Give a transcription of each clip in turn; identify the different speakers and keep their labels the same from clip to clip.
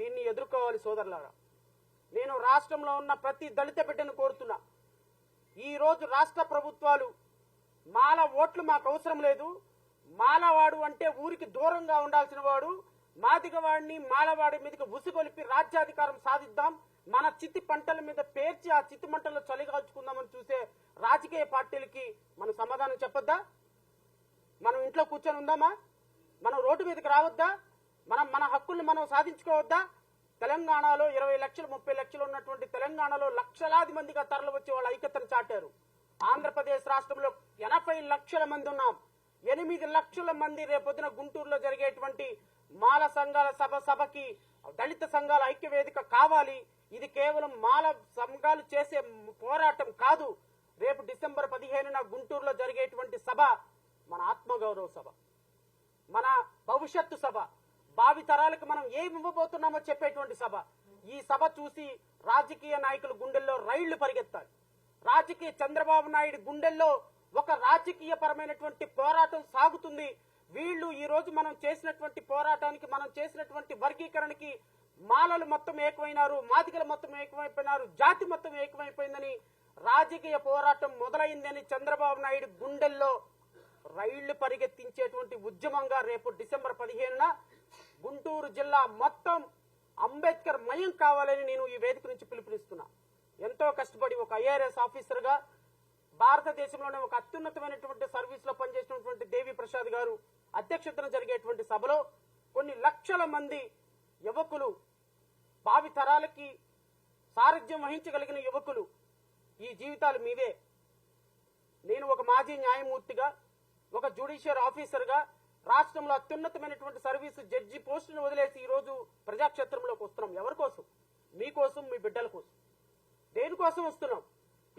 Speaker 1: దీన్ని ఎదుర్కోవాలి సోదరులారా. నేను రాష్ట్రంలో ఉన్న ప్రతి దళిత బిడ్డను కోరుతున్నా. ఈరోజు రాష్ట్ర ప్రభుత్వాలు మాల ఓట్లు మాకు అవసరం లేదు. మాలవాడు అంటే ఊరికి దూరంగా ఉండాల్సిన వాడు. మాదిగవాడిని మాలవాడి మీదకి ఉసిగొలిపి రాజ్యాధికారం సాధిద్దాం. మన చిత్తి పంటల మీద పేర్చి ఆ చిత్తి మంటల్లో చలిగాల్చుకుందామని చూసే రాజకీయ పార్టీలకి మనం సమాధానం చెప్పొద్దా? మనం ఇంట్లో కూర్చొని ఉందామా? మనం రోడ్డు మీదకి రావద్దా? మనం మన హక్కుల్ని మనం సాధించుకోవద్దా? తెలంగాణలో ఇరవై లక్షలు ముప్పై లక్షలు ఉన్నటువంటి తెలంగాణలో లక్షలాది మందిగా తరలి వచ్చి వాళ్ళ ఐక్యతను చాటారు. ఆంధ్రప్రదేశ్ రాష్ట్రంలో ఎనభై లక్షల మంది ఉన్నాం. ఎనిమిది లక్షల మంది రేపొద్దున గుంటూరులో జరిగేటువంటి మాల సంఘాల సభ సభకి దళిత సంఘాల ఐక్య వేదిక కావాలి. ఇది కేవలం మాల సంఘాలు చేసే పోరాటం కాదు. రేపు డిసెంబర్ పదిహేనున గుంటూరులో జరిగేటువంటి సభ మన ఆత్మగౌరవ సభ మన భవిష్యత్తు సభ. భావి తరాలకు మనం ఏమి ఇవ్వబోతున్నామో చెప్పేటువంటి సభ. ఈ సభ చూసి రాజకీయ నాయకుల గుండెల్లో రైళ్ళు పరిగెత్తాలి రాజకీయ చంద్రబాబు నాయుడు గుండెల్లో ఒక రాజకీయ పరమైనటువంటి పోరాటం సాగుతుంది. వీళ్ళు ఈ రోజు మనం చేసినటువంటి పోరాటానికి మనం చేసినటువంటి వర్గీకరణకి మాలలు మొత్తం ఏకమైనారు మాదిగలు మొత్తం ఏకమైపోయినారు జాతి మొత్తం ఏకమైపోయిందని రాజకీయ పోరాటం మొదలైందని చంద్రబాబు నాయుడు గుండెల్లో రైళ్ళు పరిగెత్తించేటువంటి ఉద్యమంగా రేపు డిసెంబర్ పదిహేనున గుంటూరు జిల్లా మొత్తం అంబేద్కర్ మయం కావాలని నేను ఈ వేదిక నుంచి పిలుపునిస్తున్నా. ఎంతో కష్టపడి ఒక ఐఆర్ఎస్ ఆఫీసర్గా భారతదేశంలోనే ఒక అత్యున్నతమైనటువంటి సర్వీస్లో పనిచేసినటువంటి దేవి ప్రసాద్ గారు అధ్యక్షతన జరిగేటువంటి సభలో కొన్ని లక్షల మంది యువకులు భావి తరాలకి సారథ్యం వహించగలిగిన యువకులు ఈ జీవితాలు మీవే. నేను ఒక మాజీ న్యాయమూర్తిగా ఒక జ్యుడిషియర్ ఆఫీసర్గా రాష్ట్రంలో అత్యున్నతమైనటువంటి సర్వీసు జడ్జి పోస్టును వదిలేసి ఈరోజు ప్రజాక్షేత్రంలోకి వస్తున్నాం. ఎవరి కోసం? మీకోసం మీ బిడ్డల కోసం. దేనికోసం వస్తున్నాం?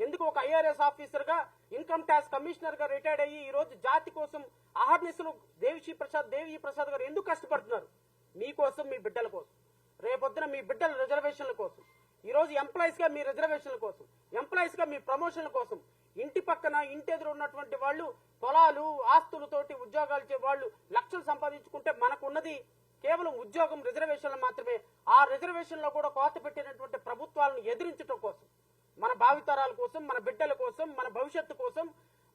Speaker 1: ఎందుకు ఒక ఐఆర్ఎస్ ఆఫీసర్గా ఇన్కమ్ ట్యాక్స్ కమిషనర్గా రిటైర్డ్ అయ్యి ఈ రోజు జాతి కోసం ఆహర్నిశలు దేవిశ్రీ ప్రసాద్ దేవి ప్రసాద్ గారు ఎందుకు కష్టపడుతున్నారు? మీకోసం మీ బిడ్డల కోసం. రేపొద్దున మీ బిడ్డల రిజర్వేషన్ల కోసం. ఈ రోజు ఎంప్లాయీస్గా మీ రిజర్వేషన్ల కోసం. ఎంప్లాయీస్గా మీ ప్రమోషన్ల కోసం. ఇంటి పక్కన ఇంటి ఎదురు ఉన్నటువంటి వాళ్ళు పొలాలు ఆస్తులతోటి ఉద్యోగాలు వాళ్ళు లక్షలు సంపాదించుకుంటే మనకున్నది కేవలం ఉద్యోగం రిజర్వేషన్లు మాత్రమే. ఆ రిజర్వేషన్లో కూడా కోత పెట్టినటువంటి ప్రభుత్వాలను ఎదిరించడం కోసం మన భావితరాల కోసం మన బిడ్డల కోసం మన భవిష్యత్తు కోసం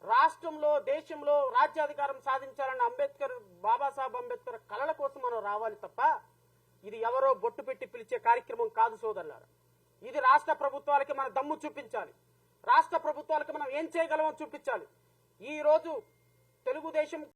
Speaker 1: రాష్ట్రంలో దేశంలో రాజ్యాధికారం సాధించాలన్న అంబేద్కర్ బాబాసాహెబ్ అంబేద్కర్ కళల కోసం మనం రావాలి తప్ప ఇది ఎవరో బొట్టు పెట్టి పిలిచే కార్యక్రమం కాదు సోదరులారా. ఇది రాష్ట్ర ప్రభుత్వాలకి మన దమ్ము చూపించాలి. రాష్ట్ర ప్రభుత్వాలకు మనం ఏం చేయగలమో చూపించాలి. ఈ రోజు తెలుగుదేశం